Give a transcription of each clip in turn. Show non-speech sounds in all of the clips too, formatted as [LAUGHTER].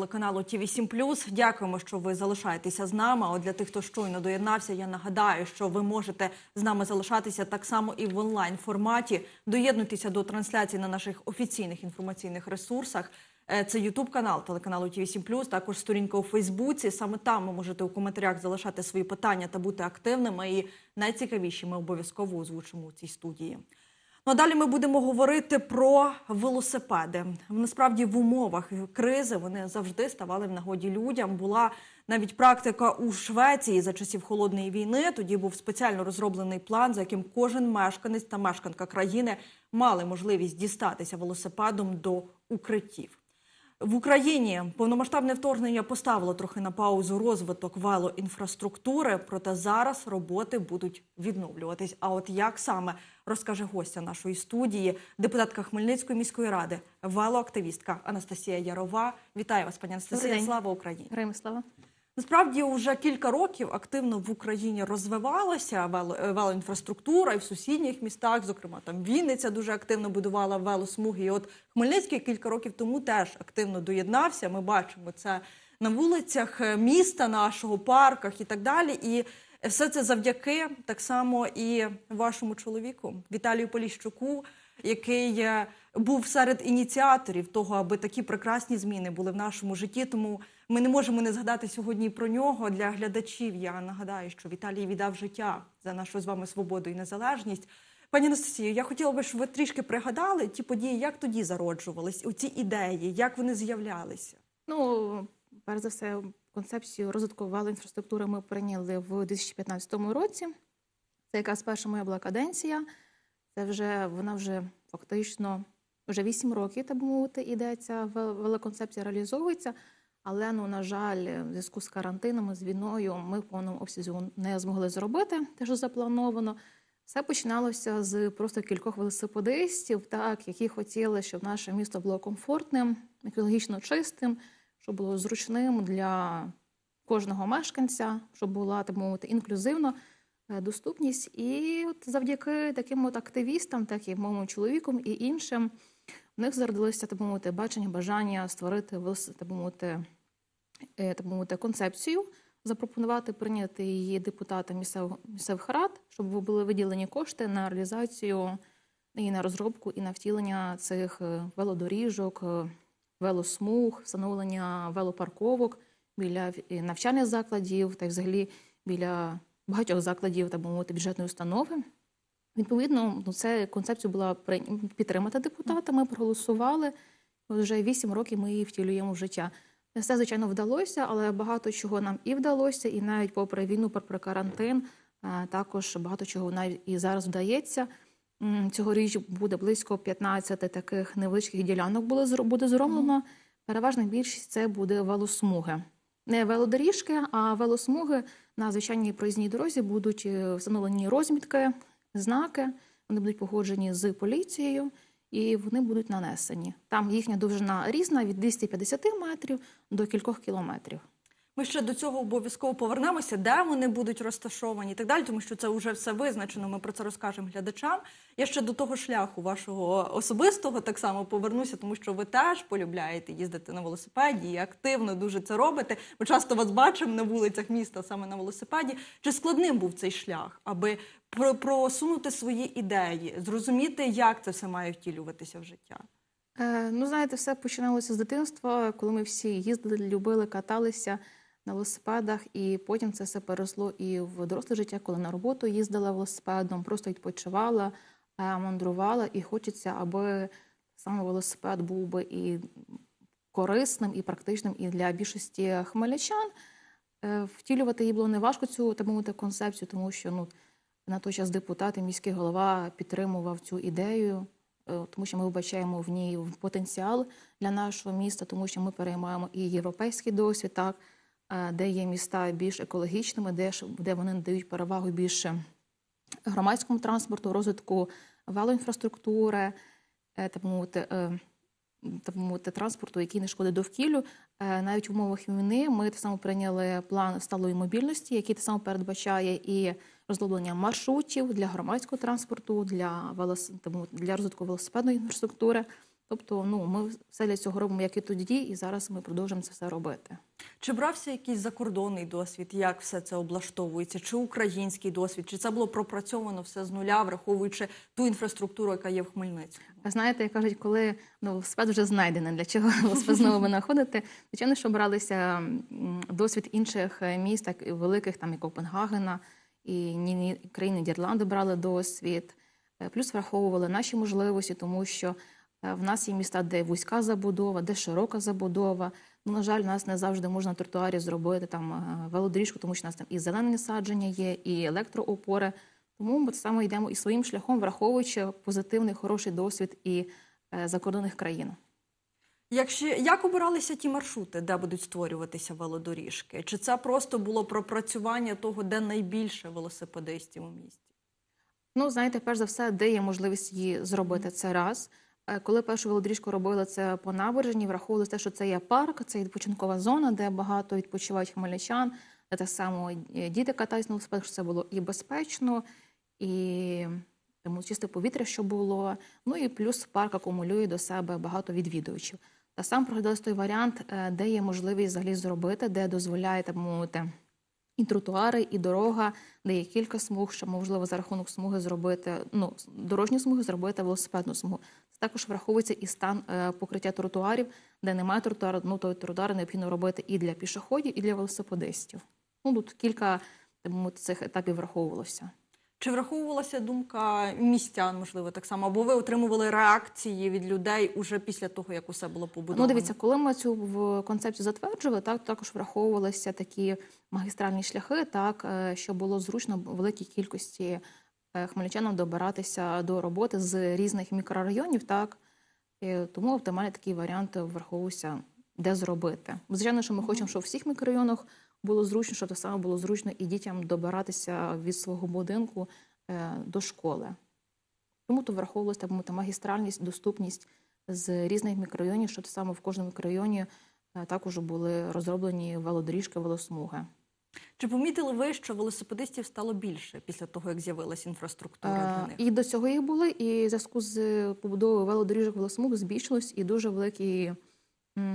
телеканалу ТІВІ 7 Дякуємо, що ви залишаєтеся з нами. От для тих, хто щойно доєднався, я нагадаю, що ви можете з нами залишатися так само і в онлайн форматі. Доєднуйтеся до трансляції на наших офіційних інформаційних ресурсах. Е, Це Ютуб канал телеканалу ТІВІ 7 також сторінка у Фейсбуці. Саме там ви можете у коментарях залишати свої питання та бути активними. І найцікавіші ми обов'язково озвучимо у цій студії. Ну а далі ми будемо говорити про велосипеди. Насправді в умовах кризи вони завжди ставали в нагоді людям. Була навіть практика у Швеції за часів холодної війни. Тоді був спеціально розроблений план, за яким кожен мешканець та мешканка країни мали можливість дістатися велосипедом до укриттів. В Україні повномасштабне вторгнення поставило трохи на паузу розвиток велоінфраструктури, проте зараз роботи будуть відновлюватись. А от як саме розкаже гостя нашої студії, депутатка Хмельницької міської ради, велоактивістка Анастасія Ярова. Вітаю вас, пані Анастасія. Слава Україні! Героям слава. Насправді вже кілька років активно в Україні розвивалася е, велоінфраструктура і в сусідніх містах, зокрема там Вінниця дуже активно будувала велосмуги. І от Хмельницький кілька років тому теж активно доєднався. Ми бачимо це на вулицях е, міста нашого, парках і так далі. І все це завдяки так само і вашому чоловіку Віталію Поліщуку, який е, був серед ініціаторів того, аби такі прекрасні зміни були в нашому житті. Тому ми не можемо не згадати сьогодні про нього для глядачів. Я нагадаю, що Віталій віддав життя за нашу з вами свободу і незалежність. Пані Анастасію, я хотіла би, щоб ви трішки пригадали ті події, як тоді зароджувались, ці ідеї, як вони з'являлися. Ну, перш за все, концепцію розвитку велоінфраструктури ми прийняли в 2015 році. Це якраз перша моя була каденція. Це вже вона вже фактично вже 8 років, так би мовити, іде ця вел- велоконцепція реалізовується. Але ну, на жаль, в зв'язку з карантином, з війною, ми в повному обсязі не змогли зробити те, що заплановано. Все починалося з просто кількох велосипедистів, так, які хотіли, щоб наше місто було комфортним, екологічно чистим, щоб було зручним для кожного мешканця, щоб була так мовити інклюзивна е, доступність. І от завдяки таким от активістам, так і моєму чоловіком і іншим, в них зародилося так мовити бачення, бажання створити так мовити, е, так мовити, концепцію, запропонувати прийняти її депутатам місцевих, місцевих рад, щоб були виділені кошти на реалізацію і на розробку, і на втілення цих е, велодоріжок, е, велосмуг, встановлення велопарковок біля навчальних закладів та взагалі біля багатьох закладів, так мовити, бюджетної установи. Відповідно, ну, це концепцію була підтримата депутатами, проголосували. Вже вісім років ми її втілюємо в життя. Не все, звичайно, вдалося, але багато чого нам і вдалося, і навіть попри війну, попри карантин, е, також багато чого навіть і зараз вдається. Цьогоріч буде близько 15 таких невеличких ділянок буде зроблено. Переважна більшість це буде велосмуги. Не велодоріжки, а велосмуги на звичайній проїзній дорозі будуть е, встановлені розмітки, знаки. Вони будуть погоджені з поліцією і вони будуть нанесені. Там їхня довжина різна від 250 метрів до кількох кілометрів. Ми ще до цього обов'язково повернемося, де вони будуть розташовані і так далі, тому що це вже все визначено. Ми про це розкажемо глядачам. Я ще до того шляху вашого особистого так само повернуся, тому що ви теж полюбляєте їздити на велосипеді і активно дуже це робите. Ми часто вас бачимо на вулицях міста саме на велосипеді. Чи складним був цей шлях, аби просунути свої ідеї, зрозуміти, як це все має втілюватися в життя? Е, ну, знаєте, все починалося з дитинства, коли ми всі їздили, любили, каталися на велосипедах, і потім це все переросло і в доросле життя, коли на роботу їздила велосипедом, просто відпочивала, е, мандрувала, і хочеться, аби саме велосипед був би і корисним, і практичним і для більшості хмельничан. Е, Втілювати її було неважко цю так мовити концепцію, тому що ну на той час депутат і міський голова підтримував цю ідею, е, тому що ми вбачаємо в ній потенціал для нашого міста, тому що ми переймаємо і європейський досвід, так де є міста більш екологічними, де де вони надають перевагу більше громадському транспорту, розвитку велоінфраструктури, е, так е, мовити, транспорту, який не шкодить довкіллю. Е, Навіть в умовах війни ми так само прийняли план сталої мобільності, який так само передбачає і розроблення маршрутів для громадського транспорту, для, велос... для розвитку велосипедної інфраструктури. Тобто, ну ми все для цього робимо, як і тоді, і зараз ми продовжуємо це все робити. Чи брався якийсь закордонний досвід? Як все це облаштовується? Чи український досвід? Чи це було пропрацьовано все з нуля, враховуючи ту інфраструктуру, яка є в Хмельницькому? Знаєте, як кажуть, коли ну, велосипед вже знайдений, для чого [LAUGHS] велосипед знову винаходити? Звичайно, що бралися досвід інших е, міст, так і великих, там і Копенгагена, і країни Нідерланди брали досвід. Е, Плюс враховували наші можливості, тому що в нас є міста, де вузька забудова, де широка забудова. Ну, на жаль, у нас не завжди можна на тротуарі зробити там е, велодоріжку, тому що у нас там і зелені насадження є, і електроопори. Тому ми само йдемо і своїм шляхом, враховуючи позитивний, хороший досвід і е, закордонних країн. Якщо як обиралися ті маршрути, де будуть створюватися велодоріжки? Чи це просто було пропрацювання того, де найбільше велосипедистів у місті? Ну, знаєте, перш за все, де є можливість її зробити, це раз. Е, Коли першу велодоріжку робили це по набережні, враховували те, що це є парк, це відпочинкова зона, де багато відпочивають хмельничан, де так само е, діти катаються на велосипедах, що це було і безпечно, і тому чисте повітря, що було. Ну і плюс парк акумулює до себе багато відвідувачів. Та сам проглядався той варіант, е, де є можливість взагалі зробити, де дозволяє так мовити і тротуари, і дорога, де є кілька смуг, що можливо за рахунок смуги зробити ну дорожню смугу, зробити велосипедну смугу. Також враховується і стан е, покриття тротуарів, де немає тротуару, ну то тротуари необхідно робити і для пішоходів, і для велосипедистів. Ну тут кілька мовити, цих етапів враховувалося. Чи враховувалася думка містян, можливо, так само? Або ви отримували реакції від людей уже після того, як усе було побудовано? Ну, дивіться, коли ми цю концепцію затверджували, так також враховувалися такі магістральні шляхи, так е, щоб було зручно великій кількості хмельничанам добиратися до роботи з різних мікрорайонів, так Е, тому оптимальний такий варіант враховувався, де зробити. Звичайно, що ми хочемо, щоб в всіх мікрорайонах було зручно, щоб так само було зручно і дітям добиратися від свого будинку е, до школи. Тому то враховувалася мовити, магістральність, доступність з різних мікрорайонів, що так само в кожному мікрорайоні е, також були розроблені велодоріжки, велосмуги. Чи помітили ви, що велосипедистів стало більше після того, як з'явилася інфраструктура для них? І до цього їх були, і в зв'язку з побудовою велодоріжок велосмуг збільшилось і дуже великий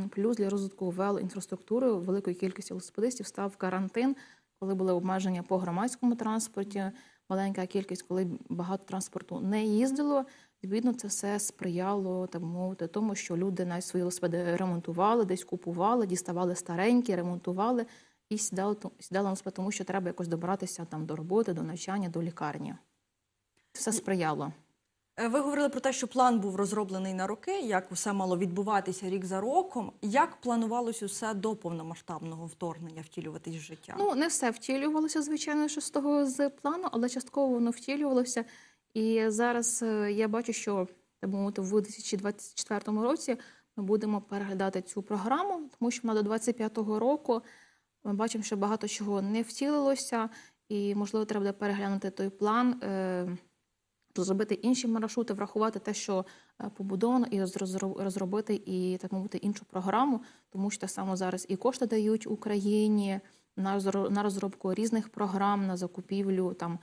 плюс для розвитку велоінфраструктури великої кількості велосипедистів став карантин, коли були обмеження по громадському транспорті, маленька кількість, коли багато транспорту не їздило. Відповідно, це все сприяло так мовити, тому, що люди навіть свої велосипеди ремонтували, десь купували, діставали старенькі, ремонтували і сідали, сідали на велосипед, тому що треба якось добиратися там до роботи, до навчання, до лікарні. Все сприяло. Е, Ви говорили про те, що план був розроблений на роки, як усе мало відбуватися рік за роком. Як планувалось усе до повномасштабного вторгнення втілюватись в життя? Ну, не все втілювалося, звичайно, що з того з плану, але частково воно втілювалося. І зараз е, я бачу, що мовити, в 2024 році ми будемо переглядати цю програму, тому що вона до 2025 року ми бачимо, що багато чого не втілилося, і можливо треба буде переглянути той план. е, Розробити інші маршрути, врахувати те, що е, побудовано, і розро- розробити і так мовити іншу програму, тому що так само зараз і кошти дають Україні на розробку різних програм, на закупівлю там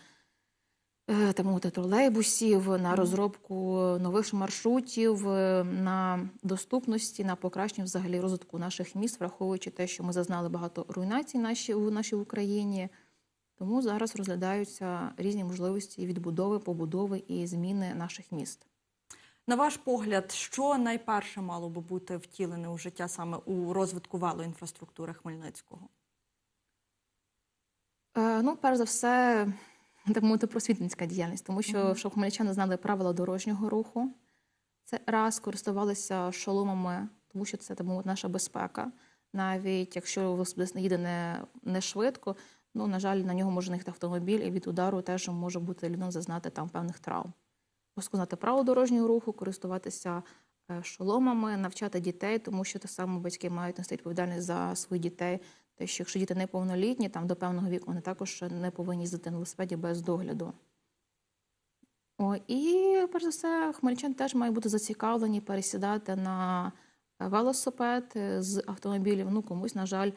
е, так тролейбусів, на розробку нових маршрутів, е, на доступності, на покращення взагалі розвитку наших міст, враховуючи те, що ми зазнали багато руйнацій наші у нашій Україні. Тому зараз розглядаються різні можливості відбудови, побудови і зміни наших міст. На ваш погляд, що найперше мало би бути втілене у життя саме у розвитку велоінфраструктури Хмельницького? Е, ну, перш за все, [LAUGHS] так мовити, просвітницька діяльність, тому що Мгм. щоб хмельничани знали правила дорожнього руху. Це раз користувалися шоломами, тому що це так мовити, наша безпека. Навіть якщо велосипедист їде не, не швидко, ну на жаль, на нього може наїхати автомобіль, і від удару теж може бути людина зазнати там певних травм. Просто знати правила дорожнього руху, користуватися е, шоломами, навчати дітей, тому що так само батьки мають нести відповідальність за своїх дітей. Те, що якщо діти неповнолітні, там до певного віку, вони також не повинні їздити на велосипеді без догляду. О, і перш за все, хмельничани теж мають бути зацікавлені пересідати на велосипед з автомобілів. Ну, комусь, на жаль,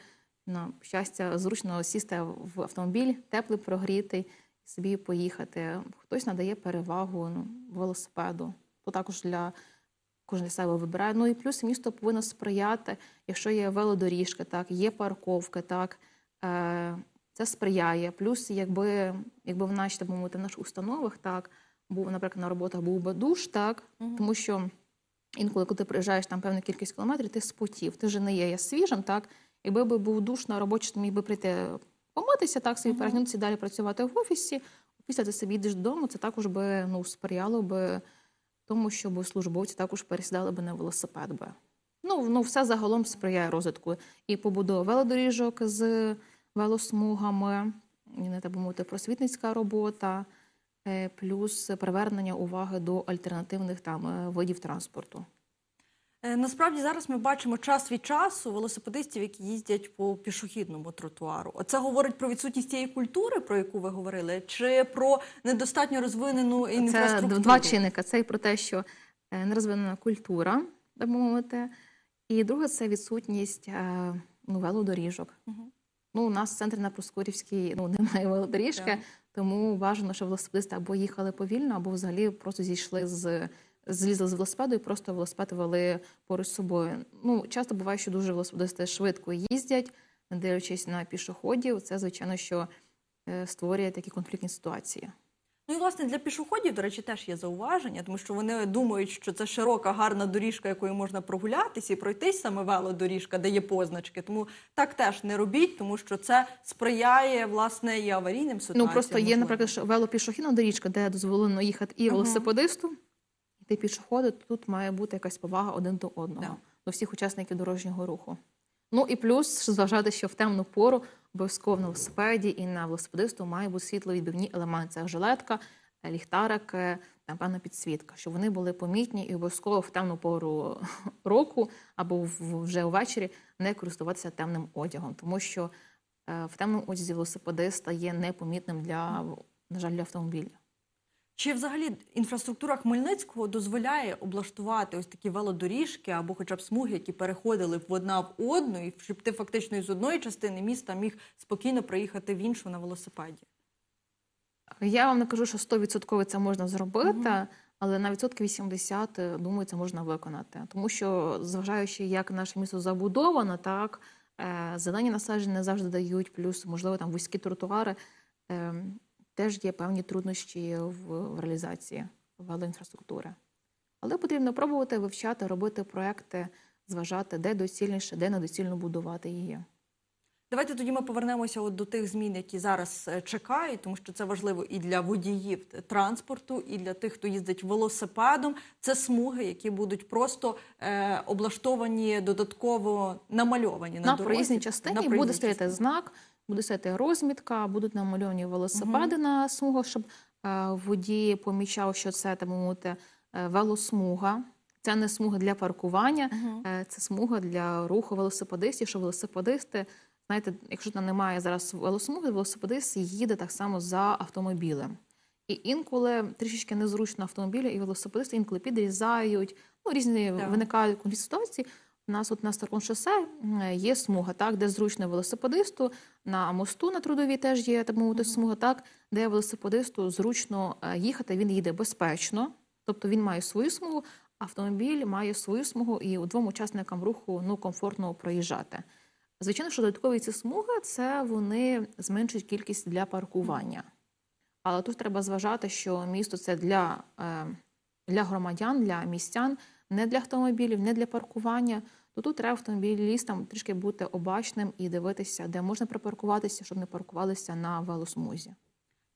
на щастя, зручно сісти в автомобіль, теплий, прогрітий, собі поїхати. Хтось надає перевагу ну, велосипеду. То також для кожен себе вибирає. Ну і плюс місто повинно сприяти, якщо є велодоріжки, так, є парковки, так, е, це сприяє. Плюс, якби, якби в нашій, так мовити, в наших установах, так, був, наприклад, на роботах був би душ, так, тому що інколи, коли ти приїжджаєш там певну кількість кілометрів, ти спотів, ти вже не є свіжим, так, якби би був душ на робочий, ти міг би прийти помитися, так, собі перегнутися далі працювати в офісі, після ти собі йдеш додому, це також би ну, сприяло би тому, щоб службовці також пересідали би на велосипед би. Ну, ну, все загалом сприяє розвитку і побудова велодоріжок з велосмугами, не так би мовити, просвітницька робота, е, плюс привернення уваги до альтернативних там е, видів транспорту. Е, Насправді зараз ми бачимо час від часу велосипедистів, які їздять по пішохідному тротуару. Це говорить про відсутність цієї культури, про яку ви говорили, чи про недостатньо розвинену Це два чинника. Це і про те, що е, нерозвинена культура, так мовити, і друге це відсутність е, ну, велодоріжок. Мгм. Ну, у нас в центрі на Проскурівській ну, немає велодоріжки, Так. тому бажано, щоб велосипедисти або їхали повільно, або взагалі просто зійшли з злізли з велосипеду і просто велосипед вели поруч з собою. Ну, часто буває, що дуже велосипедисти швидко їздять, не дивлячись на пішоходів. Це, звичайно, що е, створює такі конфліктні ситуації. Ну і власне для пішоходів, до речі, теж є зауваження, тому що вони думають, що це широка, гарна доріжка, якою можна прогулятися і пройтись саме велодоріжка, де є позначки. Тому так теж не робіть, тому що це сприяє власне і аварійним ситуаціям. Ну просто є, можливо. наприклад, велопішохідна доріжка, де дозволено їхати і Мгм. Велосипедисту, і пішоходу. Тут має бути якась повага один до одного Да. до всіх учасників дорожнього руху. Ну і плюс зважати, що в темну пору обов'язково на велосипеді і на велосипедисту має бути світловідбивні елементи. Це жилетка, е, ліхтарик, е, там певна підсвітка, щоб вони були помітні і обов'язково в темну пору [LAUGHS] року або вже увечері не користуватися темним одягом, тому що е, в темному одязі велосипедиста є непомітним для, на жаль, для автомобіля. Чи взагалі інфраструктура Хмельницького дозволяє облаштувати ось такі велодоріжки або хоча б смуги, які переходили б в одна в одну, і щоб ти фактично із одної частини міста міг спокійно проїхати в іншу на велосипеді? Я вам не кажу, що 100% це можна зробити, Мгм. але на відсотки 80, е, думаю, це можна виконати. Тому що, зважаючи, як наше місто забудовано, так е, зелені насадження завжди дають, плюс, можливо, там вузькі тротуари, е, теж є певні труднощі в, реалізації велоінфраструктури. Але потрібно пробувати вивчати, робити проекти, зважати, де доцільніше, де недоцільно будувати її. Давайте тоді ми повернемося от до тих змін, які зараз е, чекають, тому що це важливо і для водіїв транспорту, і для тих, хто їздить велосипедом. Це смуги, які будуть просто е, облаштовані додатково намальовані на, на дорозі. проїзній частині На буде проїзній стояти знак, буде стояти розмітка, будуть намальовані велосипеди на смугах, щоб е, водій помічав, що це би мовити е, велосмуга. Це не смуга для паркування, е, це смуга для руху велосипедистів, що велосипедисти, знаєте, якщо там немає зараз велосмуги, велосипедист їде так само за автомобілем. І інколи трішечки незручно автомобілі і велосипедисти інколи підрізають, ну різні Так. виникають ситуації. У нас от на Старкон шосе є смуга, так, де зручно велосипедисту, на мосту на трудовій теж є так мовити смуга, так, де велосипедисту зручно е, їхати, він їде безпечно, тобто він має свою смугу, автомобіль має свою смугу, і двом учасникам руху ну, комфортно проїжджати. Звичайно, що додаткові ці смуги це вони зменшують кількість для паркування. Але тут треба зважати, що місто це для, е, для громадян, для містян, не для автомобілів, не для паркування. То тут треба автомобілістам трішки бути обачним і дивитися, де можна припаркуватися, щоб не паркувалися на велосмузі.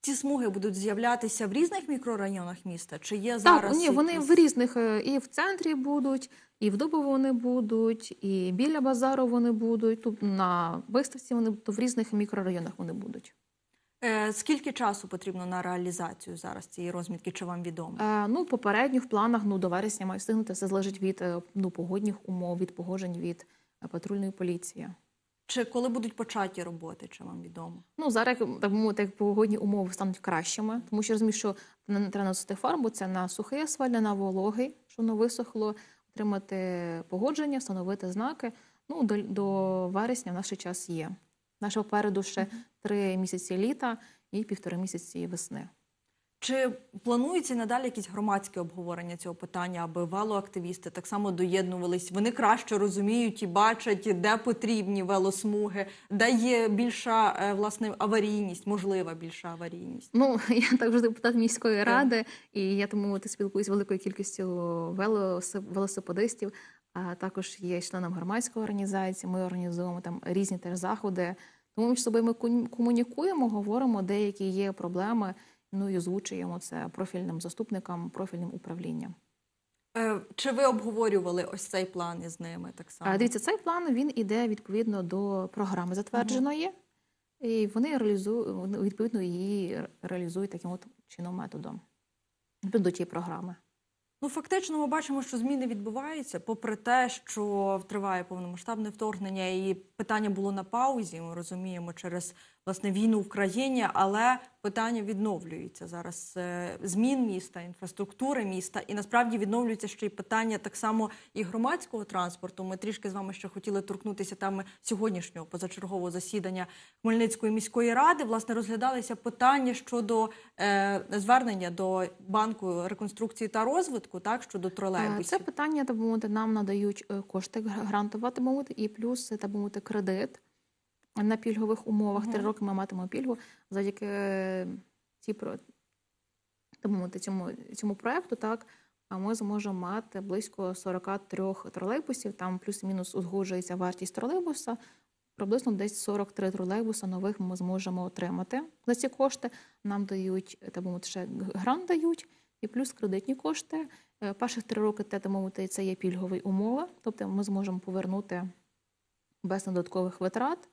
Ці смуги будуть з'являтися в різних мікрорайонах міста? Чи є зараз? Так, ні, вони в різних е, і в центрі будуть, і в Дубово вони будуть, і біля базару вони будуть. Тут на виставці вони то в різних мікрорайонах вони будуть. Е, Скільки часу потрібно на реалізацію зараз цієї розмітки? Чи вам відомо? Е, ну, попередньо в планах ну, до вересня має встигнути. Все залежить від е, ну, погодних умов, від погоджень від е, патрульної поліції. Чи коли будуть початі роботи? Чи вам відомо? Ну, зараз, так мовити, як погодні умови стануть кращими, тому що розумію, що не треба наносити фарбу, це на сухий асфальт, на вологий, що воно висохло, отримати погодження, встановити знаки. Ну, до, до вересня в наш час є. Наше попереду ще три місяці літа і півтори місяці весни. Чи планується надалі якісь громадські обговорення цього питання, аби велоактивісти так само доєднувались? Вони краще розуміють і бачать, де потрібні велосмуги, де є більша е, власне аварійність, можлива більша аварійність. Ну, [LAUGHS] я також депутат міської Так. ради, і я тому от спілкуюся з великою кількістю велосипедистів. А також є членом громадської організації. Ми організуємо там різні теж заходи. Тому між собою ми комунікуємо, говоримо, деякі є проблеми. Ну і озвучуємо це профільним заступникам, профільним управлінням. Е, Чи ви обговорювали ось цей план із ними так само? Дивіться, цей план він іде відповідно до програми затвердженої, і вони реалізують відповідно її реалізують таким от чином методом до тієї програми. Ну, фактично, ми бачимо, що зміни відбуваються, попри те, що триває повномасштабне вторгнення, і питання було на паузі. Ми розуміємо через власне війну в країні, але питання відновлюється зараз е, змін міста, інфраструктури міста, і насправді відновлюється ще й питання так само і громадського транспорту. Ми трішки з вами ще хотіли торкнутися теми сьогоднішнього позачергового засідання Хмельницької міської ради. Власне розглядалися питання щодо е, звернення до банку реконструкції та розвитку, так щодо Е, тролейбусів. Це питання, так би мовити, нам надають е, кошти гр- грантова, так би мовити, і плюс, так би мовити, кредит на пільгових умовах. Три роки ми матимемо пільгу завдяки е, ці про так би мовити, цьому, цьому проекту, так. А ми зможемо мати близько 43 тролейбусів. Там плюс-мінус узгоджується вартість тролейбуса. Приблизно десь 43 тролейбуса нових ми зможемо отримати за ці кошти. Нам дають так би мовити, ще грант дають, і плюс кредитні кошти. Е, Перших три роки те, мовити, це є пільгові умови, тобто ми зможемо повернути без додаткових витрат.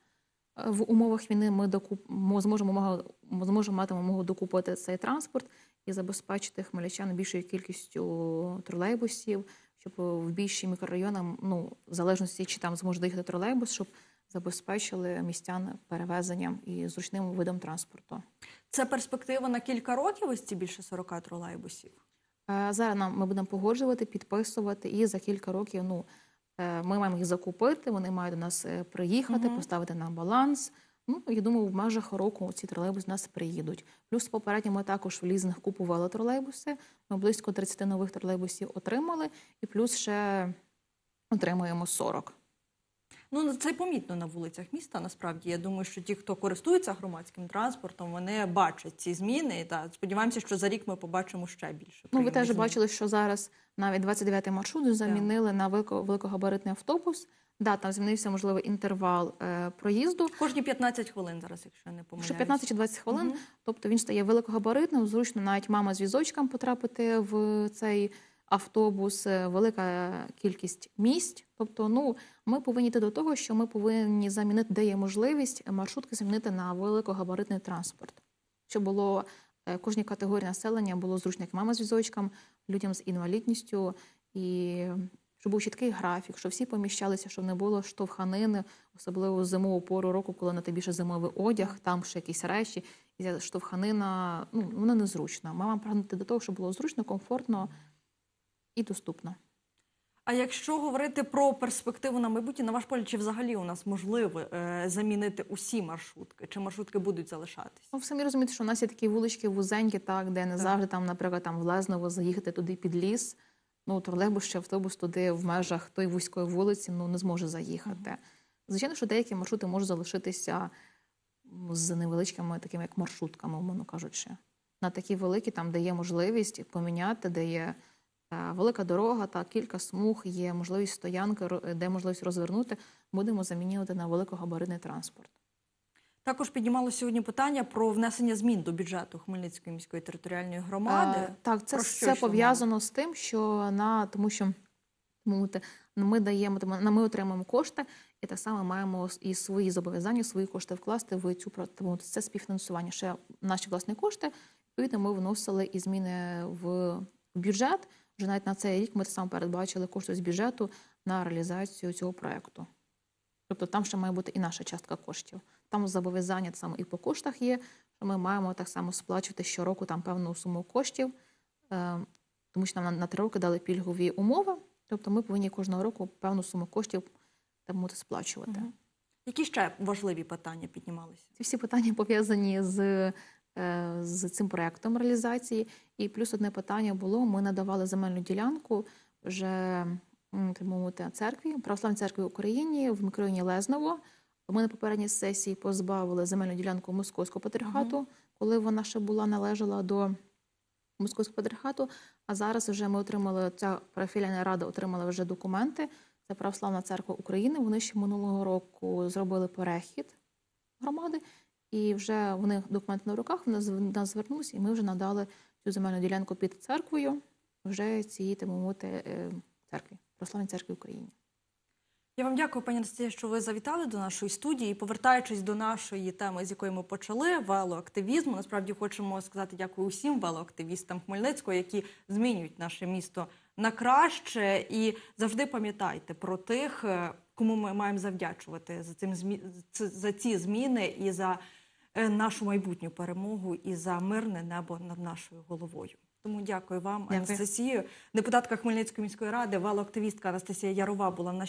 Е, В умовах війни ми докуп... ми зможемо, зможемо мати вимогу докупити цей транспорт і забезпечити хмельничан більшою кількістю тролейбусів, щоб в більші мікрорайони, ну, в залежності, чи там зможе доїхати тролейбус, щоб забезпечили містян перевезенням і зручним видом транспорту. Це перспектива на кілька років. Ось ці більше 40 тролейбусів. Е, Зараз нам ми будемо погоджувати, підписувати, і за кілька років ну, е, ми маємо їх закупити, вони мають до нас е, приїхати, Мгм. поставити на баланс. Ну, я думаю, в межах року ці тролейбуси до нас приїдуть. Плюс попередньо ми також в лізинг купували тролейбуси. Ми близько 30 нових тролейбусів отримали, і плюс ще отримуємо 40. Ну це помітно на вулицях міста. Насправді я думаю, що ті, хто користується громадським транспортом, вони бачать ці зміни. Та сподіваємося, що за рік ми побачимо ще більше. Ну, ви теж змін. бачили, що зараз навіть 29-й маршрут замінили на велико- великогабаритний автобус. Да, там змінився, можливо, інтервал е, проїзду. Кожні 15 хвилин зараз, якщо я не помиляюсь. Що 15 чи 20 хвилин, Мгм. тобто він стає великогабаритним, зручно навіть мама з візочком потрапити в цей автобус, е, велика кількість місць. Тобто, ну ми повинні йти до того, що ми повинні замінити, де є можливість маршрутки замінити на великогабаритний транспорт, щоб було е, кожній категорії населення було зручно, як мама з візочком, людям з інвалідністю і. Щоб був чіткий графік, щоб всі поміщалися, щоб не було штовханини, особливо зимову пору року, коли на тобі ще зимовий одяг, там ще якісь речі, і штовханина, ну вона незручна. Маємо прагнути до того, щоб було зручно, комфортно і доступно. А якщо говорити про перспективу на майбутнє, на ваш погляд, чи взагалі у нас можливо е, замінити усі маршрутки? Чи маршрутки будуть залишатись? Ну, ви самі розумієте, що у нас є такі вулички вузенькі, так, де не Так. завжди там, наприклад, там в Лезново заїхати туди під ліс. Ну, тролейбус чи автобус туди в межах тої вузької вулиці ну, не зможе заїхати. Звичайно, що деякі маршрути можуть залишитися з невеличкими, такими як маршрутками, умовно кажучи. На такі великі, там, де є можливість поміняти, де є велика дорога та кілька смуг, є можливість стоянки, де можливість розвернути, будемо замінювати на великогабаритний транспорт. Також піднімало сьогодні питання про внесення змін до бюджету Хмельницької міської територіальної громади. Е, Так, це що все пов'язано з тим, що на тому, що мовити, ми даємо на- ми отримуємо кошти, і так само маємо і свої зобов'язання, свої кошти вкласти в цю тому це співфінансування. Ще наші власні кошти. Відповідно, ми вносили і зміни в бюджет. Вже навіть на цей рік ми само передбачили кошти з бюджету на реалізацію цього проекту. Тобто там ще має бути і наша частка коштів. Там зобов'язання само і по коштах є, що ми маємо так само сплачувати щороку там певну суму коштів, е, тому що нам на, три роки дали пільгові умови. Тобто ми повинні кожного року певну суму коштів мовити сплачувати. Які ще важливі питання піднімалися? Ці всі питання пов'язані з з цим проектом реалізації. І плюс одне питання було: ми надавали земельну ділянку вже мовити церкві, православній церкві в Україні в мікрорайоні Лезново. Ми на попередній сесії позбавили земельну ділянку московського патріархату, коли вона ще була належала до московського патріархату. А зараз вже ми отримали ця парафіяльна рада отримала вже документи. Це Православна церква України. Вони ще минулого року зробили перехід громади, і вже в них документи на руках. Вони нас звернулися, і ми вже надали цю земельну ділянку під церквою вже цієї так мовити е, церкві, Православній церкві України. Я вам дякую, пані Анастасія, що ви завітали до нашої студії. Повертаючись до нашої теми, з якої ми почали, велоактивізму. Насправді хочемо сказати дякую усім велоактивістам Хмельницького, які змінюють наше місто на краще. І завжди пам'ятайте про тих, е, кому ми маємо завдячувати за цим за ці зміни і за нашу майбутню перемогу і за мирне небо над нашою головою. Тому дякую вам, Дякую. Анастасію. Депутатка Хмельницької міської ради, валоактивістка Анастасія Ярова була нашій